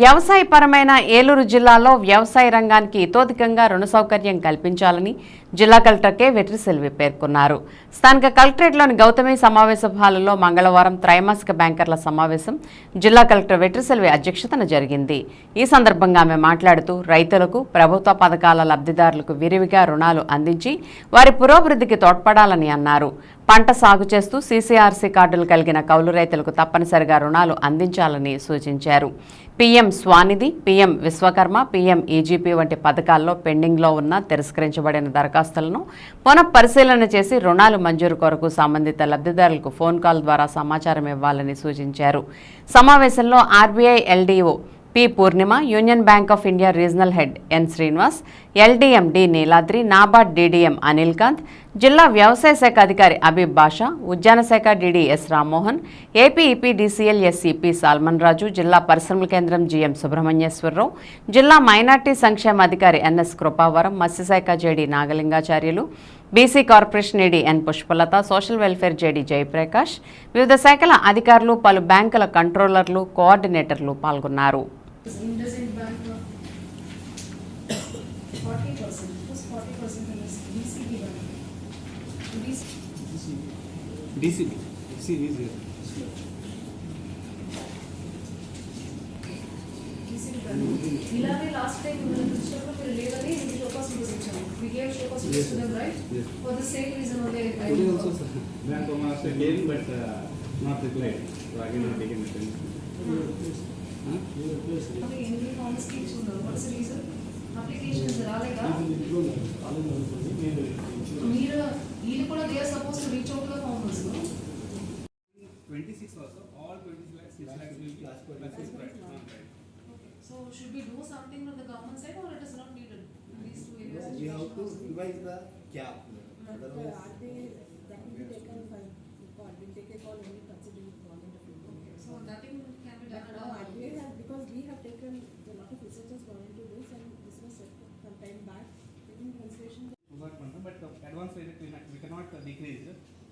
వ్యవసాయపరమైన ఏలూరు జిల్లాలో వ్యవసాయ రంగానికి ఇతోధికంగా రుణ సౌకర్యం కల్పించాలని జిల్లా కలెక్టర్ కె వెట్రిసెల్వి పేర్కొన్నారు. స్థానిక కలెక్టరేట్లోని గౌతమి సమావేశ హాలులో మంగళవారం త్రైమాసిక బ్యాంకర్ల సమావేశం జిల్లా కలెక్టర్ వెట్రిసెల్వి అధ్యక్షతన జరిగింది. ఈ సందర్భంగా ఆమె మాట్లాడుతూ రైతులకు ప్రభుత్వ పథకాల లబ్ధిదారులకు విరివిగా రుణాలు అందించి వారి పురోభివృద్ధికి తోడ్పడాలని అన్నారు. పంట సాగు చేస్తూ సీసీఆర్సీ కార్డులు కలిగిన కౌలు రైతులకు తప్పనిసరిగా రుణాలు అందించాలని సూచించారు. PM Svanidhi PM Vishwakarma PM EGP వంటి పథకాల్లో పెండింగ్లో ఉన్న తిరస్కరించబడిన దరఖాస్తులను పునః పరిశీలన చేసి రుణాలు మంజూరు కొరకు సంబంధిత లబ్ధిదారులకు ఫోన్ కాల్ ద్వారా సమాచారం ఇవ్వాలని సూచించారు. సమావేశంలో RBI LDO P Purnima Union Bank of India regional head N Srinivas LDM D Niladri NABARD DDM Anil Kant జిల్లా వ్యవసాయ శాఖ అధికారి అబీబ్ బాషా ఉద్యాన శాఖ DD S Rammohan AP EPDCL SE P Salman Raju జిల్లా పరిశ్రమల కేంద్రం జీఎం సుబ్రహ్మణ్యేశ్వరరావు జిల్లా మైనార్టీ సంక్షేమ అధికారి ఎన్ఎస్ కృపావరం మత్స్యశాఖ JD Nagalingacharyulu BC corporation AD N Pushpalatha social welfare JD Jayaprakash వివిధ శాఖల అధికారులు పలు బ్యాంకుల కంట్రోలర్లు కోఆర్డినేటర్లు పాల్గొన్నారు. IndusInd Bank forty percent, who's forty percent in this DCB bank? DCB, DCB is here. DCB bank. Ilave last time in the newspaper we relayed only in the showcase position. We gave showcase yes, to them, right? Yes. For the same reason only. I Today also, sir. Bank of again, but uh, not replied. So again, not taken attention. Mm -hmm. ఎన్ని forms కి ఇచ్చున్నారు? What's the reason? Applications రాలేదా? మీరు వీళ్ళు కూడా they are supposed to reach out to the farmers, no? 26 also, all 26 lakhs, 6 lakhs will be classified. Ah, right. So should we do something on the government side or it is not needed? These two areas. We have to revise the cap. But uh, Otherwise, are they, that will be taken by but the advance rate we not- we cannot uh, decrease.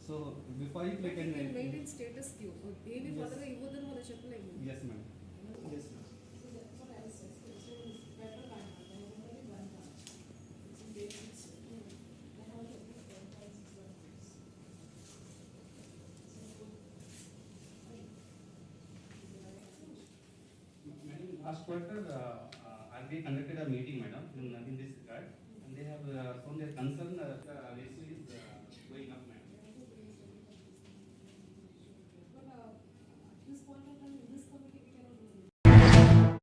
So before it, we But can. we can maintain status quo, ఏమి Yes. Further ఇవ్వదని మనం చెప్పలేము. Yes, ma'am. yes, sir. So that's what I said, so so it's better than, than only one time. It's in basics, and also it's one time six one six. Madam, last quarter, uh, uh, RBI conducted a meeting, madam, in in this regard, from their concern, the ratio is going up.